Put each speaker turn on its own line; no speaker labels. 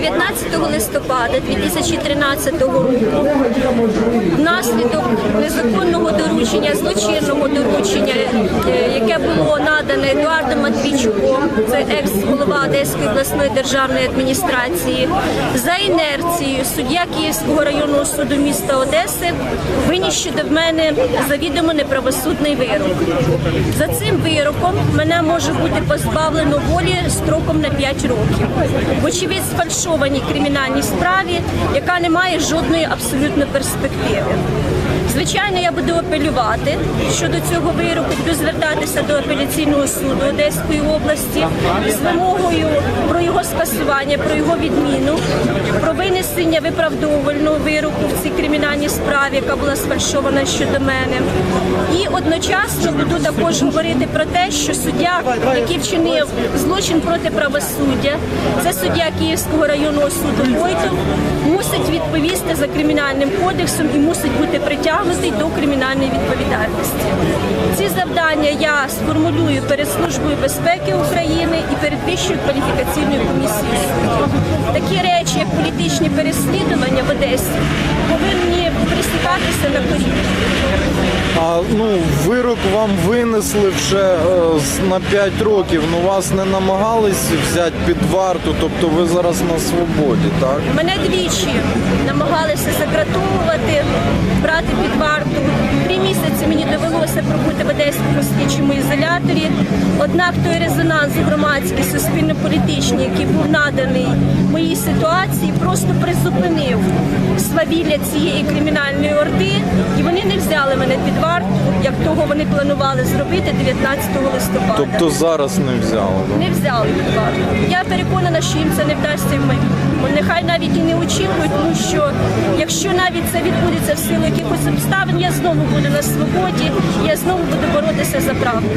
19 листопада 2013 року. Внаслідок незаконного доручення, злочинного доручення, е, яке було надане Едуардом Матвійчуком, це екс-голова Одеської обласної державної адміністрації, за інерцією суддя Київського районного суду міста Одеси виніс щодо мене завідомо неправосудний вирок. За цим вироком мене може бути позбавлено волі строком на 5 років. Вочевидь, сфальшованій кримінальній справі, яка не має жодної абсолютно перспективи. Звичайно, я буду апелювати щодо цього вироку, буду звертатися до апеляційного суду Одеської області з вимогою про його скасування, про його відміну, про винесення виправдовувального вироку в цій кримінальній справі, яка була сфальшована щодо мене. І одночасно буду також говорити про те, що суддя, який вчинив злочин проти правосуддя, це суддя Київського районного суду Войтов, мусить відповісти за кримінальним кодексом і мусить бути притягнутий до кримінальної відповідальності. Ці завдання я сформулюю перед Службою безпеки України і перед Вищою кваліфікаційною комісією. Такі речі, як політичні переслідування в Одесі, присікатися на.
А ну вирок вам винесли вже е, на 5 років. Ну вас не намагались взяти під варту, тобто ви зараз на свободі, так?
Мене двічі намагалися закратовувати, брати під варту. Місяці мені довелося пробути в Одеському слідчому ізоляторі. Однак той резонанс громадський, суспільно-політичний, який був наданий моїй ситуації, просто призупинив свавілля цієї кримінальної орди, взяли мене під варту, як того вони планували зробити 19 листопада.
Тобто зараз не взяли. да?
Не взяли під варту. Я переконана, що їм це не вдасться в майбутньому. Нехай навіть і не очікують, тому що якщо навіть це відбудеться в силу якихось обставин, я знову буду на свободі, я знову буду боротися за правду.